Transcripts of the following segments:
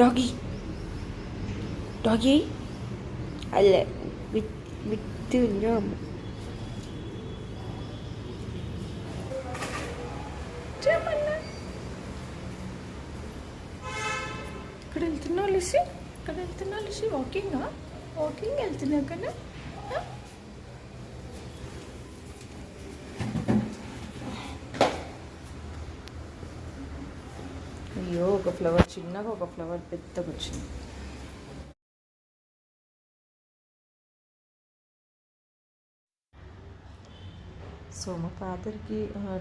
Doggy doggy అల్ల with విత్తున్నాం చేయమన్నా ఇక్కడ వెళ్తున్నావు లిసి ఇక్కడ వెళ్తున్నావు లిసి వాకింగా వాకింగ్ వెళ్తున్నావు కదా అయ్యో ఒక ఫ్లవర్ చిన్నగా ఒక ఫ్లవర్ పెద్దగా వచ్చింది. సో మా ఫాదర్కి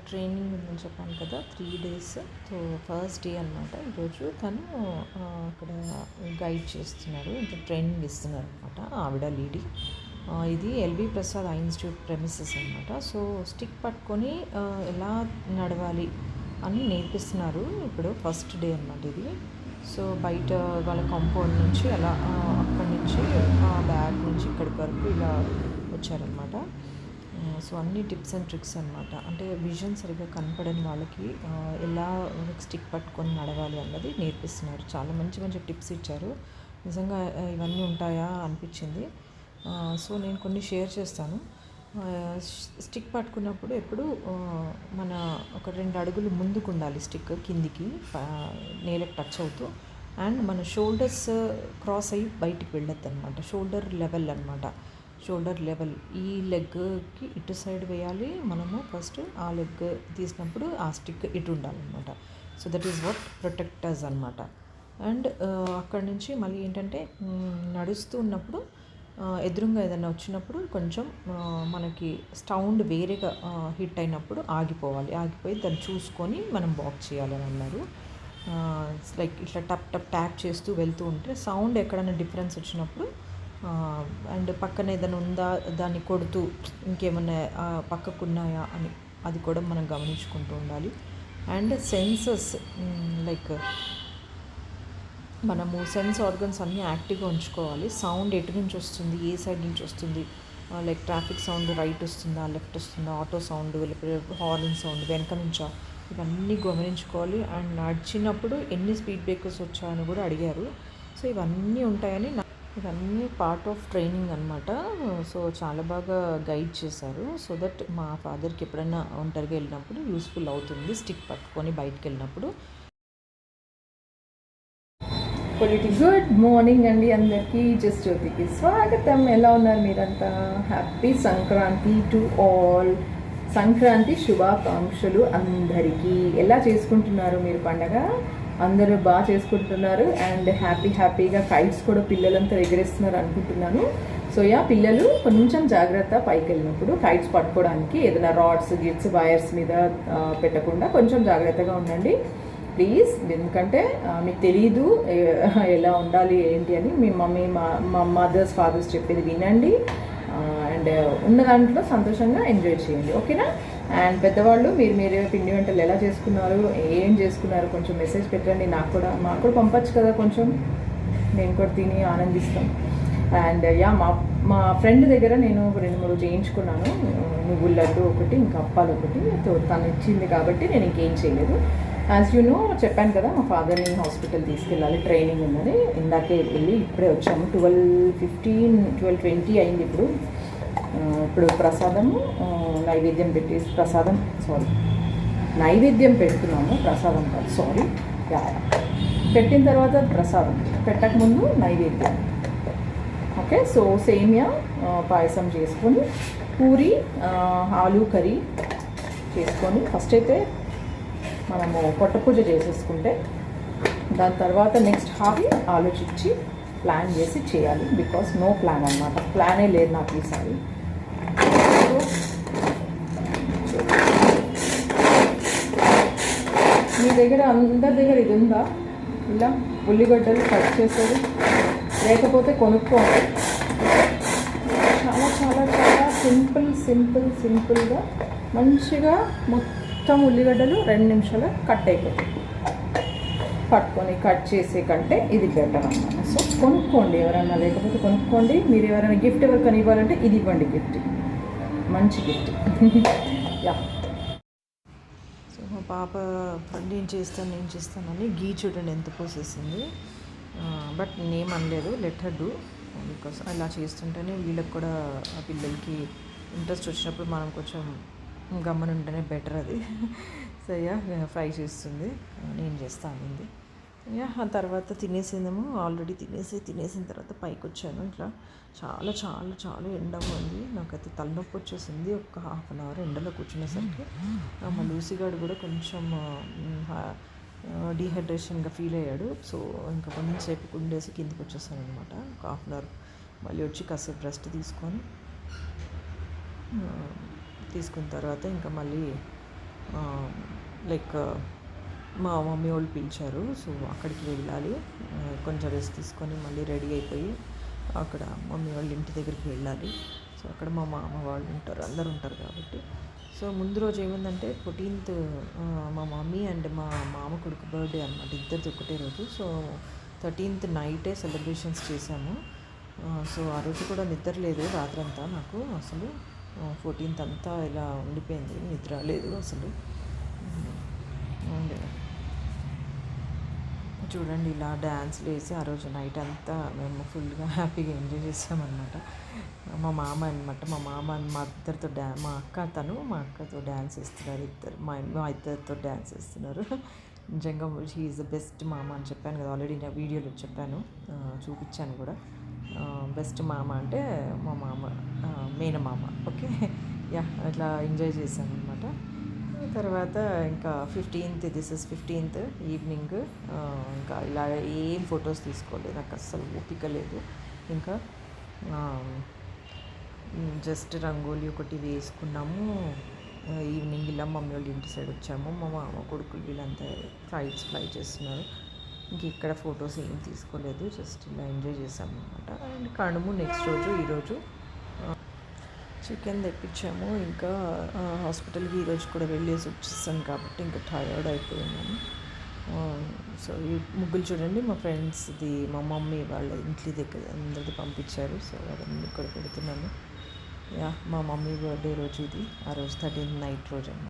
ట్రైనింగ్ ఉందని చెప్పాను కదా three days. So first day అనమాట ఈరోజు తను అక్కడ గైడ్ చేస్తున్నారు ఇంకా ట్రైనింగ్ ఇస్తున్నారు అనమాట ఆవిడ లేడీ. ఇది ఎల్వి ప్రసాద్ ఇన్స్టిట్యూట్ ప్రెమిసెస్ అనమాట సో స్టిక్ పట్టుకొని ఎలా నడవాలి అని నేర్పిస్తున్నారు. ఇప్పుడు ఫస్ట్ డే అనమాట ఇది. సో బయట వాళ్ళ కాంపౌండ్ నుంచి అలా అక్కడి నుంచి బ్యాగ్ నుంచి ఇక్కడి వరకు ఇలా వచ్చారనమాట సో అన్ని టిప్స్ అండ్ ట్రిక్స్ అనమాట అంటే విజన్ సరిగ్గా కనపడని వాళ్ళకి ఎలా స్టిక్ పట్టుకొని నడవాలి అన్నది నేర్పిస్తున్నారు. చాలా మంచి మంచి టిప్స్ ఇచ్చారు. నిజంగా ఇవన్నీ ఉంటాయా అనిపించింది. సో నేను కొన్ని షేర్ చేస్తాను. స్టిక్ పట్టుకున్నప్పుడు ఎప్పుడు మన ఒక రెండు అడుగులు ముందుకు ఉండాలి స్టిక్ కిందికి నేలకు టచ్ అవుతూ. అండ్ మన షోల్డర్స్ క్రాస్ అయ్యి బయటికి వెళ్ళొద్దు అనమాట షోల్డర్ లెవెల్ అనమాట షోల్డర్ లెవెల్. ఈ లెగ్కి ఇటు సైడ్ వేయాలి. మనము ఫస్ట్ ఆ లెగ్ తీసినప్పుడు ఆ స్టిక్ ఇటు ఉండాలన్నమాట. So that is what protectors అనమాట అండ్ అక్కడ నుంచి మళ్ళీ ఏంటంటే నడుస్తూ ఉన్నప్పుడు ఎదురుగా ఏదైనా వచ్చినప్పుడు కొంచెం మనకి సౌండ్ వేరేగా హిట్ అయినప్పుడు ఆగిపోవాలి. ఆగిపోయి దాన్ని చూసుకొని మనం వాక్ చేయాలని అన్నారు. లైక్ ఇట్లా టప్ టప్ ట్యాప్ చేస్తూ వెళ్తూ ఉంటే సౌండ్ ఎక్కడైనా డిఫరెన్స్ వచ్చినప్పుడు అండ్ పక్కన ఏదైనా ఉందా దాన్ని కొడుతూ ఇంకేమన్నా పక్కకున్నాయా పక్కకు ఉన్నాయా అని అది కూడా మనం గమనించుకుంటూ ఉండాలి. అండ్ సెన్సెస్ లైక్ మనము సెన్స్ ఆర్గన్స్ అన్నీ యాక్టివ్గా ఉంచుకోవాలి. సౌండ్ ఎటు నుంచి వస్తుంది? ఏ సైడ్ నుంచి వస్తుంది? లైక్ ట్రాఫిక్ సౌండ్ రైట్ వస్తుందా? లెఫ్ట్ వస్తుందా? ఆటో సౌండ్ లేకపోతే హార్న్ సౌండ్ వెనక నుంచా? ఇవన్నీ గమనించుకోవాలి. అండ్ నడిచినప్పుడు ఎన్ని స్పీడ్ బ్రేకర్స్ వచ్చాయని కూడా అడిగారు. సో ఇవన్నీ ఉంటాయని ఇవన్నీ పార్ట్ ఆఫ్ ట్రైనింగ్ అనమాట సో చాలా బాగా గైడ్ చేశారు. సో దట్ మా ఫాదర్కి ఎప్పుడైనా ఒంటరిగా వెళ్ళినప్పుడు యూస్ఫుల్ అవుతుంది. స్టిక్ పట్టుకొని బయటకు వెళ్ళినప్పుడు. గుడ్ మార్నింగ్ అండి అందరికీ. జస్ట్ జ్యోతికి స్వాగతం. ఎలా ఉన్నారు మీరంతా? Happy Sankranti to all. Sankranti శుభాకాంక్షలు అందరికీ. ఎలా చేసుకుంటున్నారు మీరు పండగ? అందరూ బాగా చేసుకుంటున్నారు. అండ్ హ్యాపీ హ్యాపీగా కైట్స్ కూడా పిల్లలంతా ఎగరేస్తున్నారు అనుకుంటున్నాను. సో యా పిల్లలు కొంచెం జాగ్రత్త పైకి వెళ్ళినప్పుడు కైట్స్ పట్టుకోవడానికి ఏదైనా రాడ్స్ గిట్స్ వైర్స్ మీద పెట్టకుండా కొంచెం జాగ్రత్తగా ఉండండి. ప్లీజ్ ఎందుకంటే మీకు తెలియదు ఎలా ఉండాలి ఏంటి అని మీ మమ్మీ మా మా మదర్స్ ఫాదర్స్ చెప్పేది వినండి. అండ్ ఉన్న దాంట్లో సంతోషంగా ఎంజాయ్ చేయండి ఓకేనా? అండ్ పెద్దవాళ్ళు మీరు మీరు పిండి వంటలు ఎలా చేసుకున్నారు ఏం చేసుకున్నారు కొంచెం మెసేజ్ పెట్టండి నాకు కూడా మాకు కూడా పంపచ్చు కదా కొంచెం. నేను కూడా తిని ఆనందిస్తాం. అండ్ యా మా మా ఫ్రెండ్ దగ్గర నేను రెండు మూడు చేయించుకున్నాను. నువ్వుల లడ్డు ఒకటి ఇంకా అప్పాలు ఒకటి సో తను ఇచ్చింది కాబట్టి నేను ఇంకేం చేయలేదు. యాజ్ యూ నో చెప్పాను కదా మా ఫాదర్ని హాస్పిటల్ తీసుకెళ్ళాలి ట్రైనింగ్ ఉందని ఇందాకే వెళ్ళి ఇప్పుడే వచ్చాము. ట్వెల్వ్ ఫిఫ్టీన్ ట్వెల్వ్ ట్వంటీ అయింది ఇప్పుడు. ఇప్పుడు ప్రసాదము నైవేద్యం పెట్టేసి ప్రసాదం సారీ నైవేద్యం పెడుతున్నాము ప్రసాదం కాదు సారీ యా పెట్టిన తర్వాత ప్రసాదం పెట్టకముందు నైవేద్యం. ఓకే సో సేమియా పాయసం చేసుకొని పూరి ఆలు కర్రీ చేసుకొని ఫస్ట్ అయితే మనము పొట్ట పూజ చేసేసుకుంటే దాని తర్వాత నెక్స్ట్ హాఫ్ ఆలోచించి ప్లాన్ చేసి చేయాలి. బికాస్ నో ప్లాన్ అనమాట ప్లానే లేదు నాకు ఈసారి. మీ దగ్గర అందరి దగ్గర ఇది ఉందా? ఇలా ఉల్లిగడ్డలు కట్ చేసేది. లేకపోతే కొనుక్కోండి. చాలా చాలా చాలా సింపుల్ సింపుల్ సింపుల్గా మంచిగా మొత్తం మొత్తం ఉల్లిగడ్డలు రెండు నిమిషాలు కట్ అయిపోతాయి. పట్టుకొని కట్ చేసే కంటే ఇది బెటర్ అన్నమాట. సో కొనుక్కోండి ఎవరన్నా లేకపోతే కొనుక్కోండి. మీరు ఎవరైనా గిఫ్ట్ ఎవరికైనా ఇవ్వాలంటే ఇది ఇవ్వండి గిఫ్ట్ మంచి గిఫ్ట్ యా సో మా పాప నేను చేస్తాను నేను చేస్తానని గీ చూడండి ఎంత పోసేసింది. బట్ నేమ్ అనలేదు లెటర్ డూ. బికాస్ అలా చేస్తుంటేనే వీళ్ళకి కూడా ఆ పిల్లలకి ఇంట్రెస్ట్ వచ్చినప్పుడు మనం కొంచెం గమ్మన ఉంటేనే బెటర్ అది సో యా ఫ్రై చేస్తుంది నేను చేస్తాను అనింది. యా ఆ తర్వాత తినేసిందేమో ఆల్రెడీ తినేసి తినేసిన తర్వాత పైకి వచ్చాను ఇట్లా. చాలా చాలా చాలా ఎండ ఉంది. నాకైతే తలనొప్పి వచ్చేసింది. ఒక హాఫ్ అన్ అవర్ ఎండలో కూర్చునేసరికి. మా లూసిగాడు కూడా కొంచెం డీహైడ్రేషన్గా ఫీల్ అయ్యాడు. సో ఇంకా కొంచెంసేపు ఉండేసి కిందికి వచ్చేసాను అనమాట ఒక హాఫ్ అన్ అవర్ మళ్ళీ వచ్చి కాసేపు రెస్ట్ తీసుకొని తీసుకున్న తర్వాత ఇంకా మళ్ళీ లైక్ మా మమ్మీ వాళ్ళు పిలిచారు. సో అక్కడికి వెళ్ళాలి. కొంచెం రెస్ట్ తీసుకొని మళ్ళీ రెడీ అయిపోయి అక్కడ మమ్మీ వాళ్ళ ఇంటి దగ్గరికి వెళ్ళాలి. సో అక్కడ మా మామ వాళ్ళు ఉంటారు. అందరు ఉంటారు కాబట్టి. సో ముందు రోజు ఏముందంటే ఫోర్టీన్త్ మా మమ్మీ అండ్ మా మామ కొడుకు బర్త్డే అనమాట ఇద్దరిది ఒకటే రోజు. సో థర్టీన్త్ నైటే సెలబ్రేషన్స్ చేశాము. సో ఆ రోజు కూడా నిద్ర లేదు రాత్రంతా నాకు అసలు. ఫోర్టీన్త్ అంతా ఇలా ఉండిపోయింది. నిద్ర లేదు అసలు. చూడండి ఇలా డ్యాన్స్లు వేసి ఆ రోజు నైట్ అంతా మేము ఫుల్గా హ్యాపీగా ఎంజాయ్ చేసామన్నమాట. మా మామ అనమాట మా మామ మా ఇద్దరితో డ్యా మా అక్క తను మా అక్కతో డ్యాన్స్ వేస్తున్నారు ఇద్దరు. మా మా ఇద్దరితో డ్యాన్స్ వేస్తున్నారు నిజంగా హీఈస్ ద బెస్ట్ మామ అని చెప్పాను కదా. ఆల్రెడీ నా వీడియోలో చెప్పాను. చూపించాను కూడా. బెస్ట్ మామ అంటే మా మామ మేనమామ. ఓకే? యా అట్లా ఎంజాయ్ చేశాను అనమాట తర్వాత ఇంకా fifteenth this is fifteenth evening ఇంకా ఇలా ఏం ఫొటోస్ తీసుకోలేదు. నాకు అస్సలు ఓపిక లేదు. ఇంకా జస్ట్ రంగోలీ ఒకటి వేసుకున్నాము. ఈవినింగ్ ఇలా మమ్మీ వాళ్ళ ఇంటి సైడ్ వచ్చాము. మా మామ కొడుకులు వీళ్ళంతా ఫ్లైట్స్ ఫ్లై చేస్తున్నారు. ఇంక ఇక్కడ ఫొటోస్ ఏం తీసుకోలేదు జస్ట్ ఇలా ఎంజాయ్ చేసాము అనమాట అండ్ కనుము నెక్స్ట్ రోజు ఈరోజు చికెన్ తెప్పించాము. ఇంకా హాస్పిటల్కి ఈరోజు కూడా వెళ్ళేసి వచ్చేసాను కాబట్టి ఇంకా టయర్డ్ అయిపోయినాను సో ఈ ముగ్గులు చూడండి మా ఫ్రెండ్స్ది మా మమ్మీ వాళ్ళ ఇంటి దగ్గర అందరిది పంపించారు. సో అవన్నీ ఇక్కడ పెడుతున్నాను. యా మా మమ్మీ బర్త్డే రోజు ఇది. ఆ రోజు థర్టీన్ నైట్ రోజు అన్నమాట.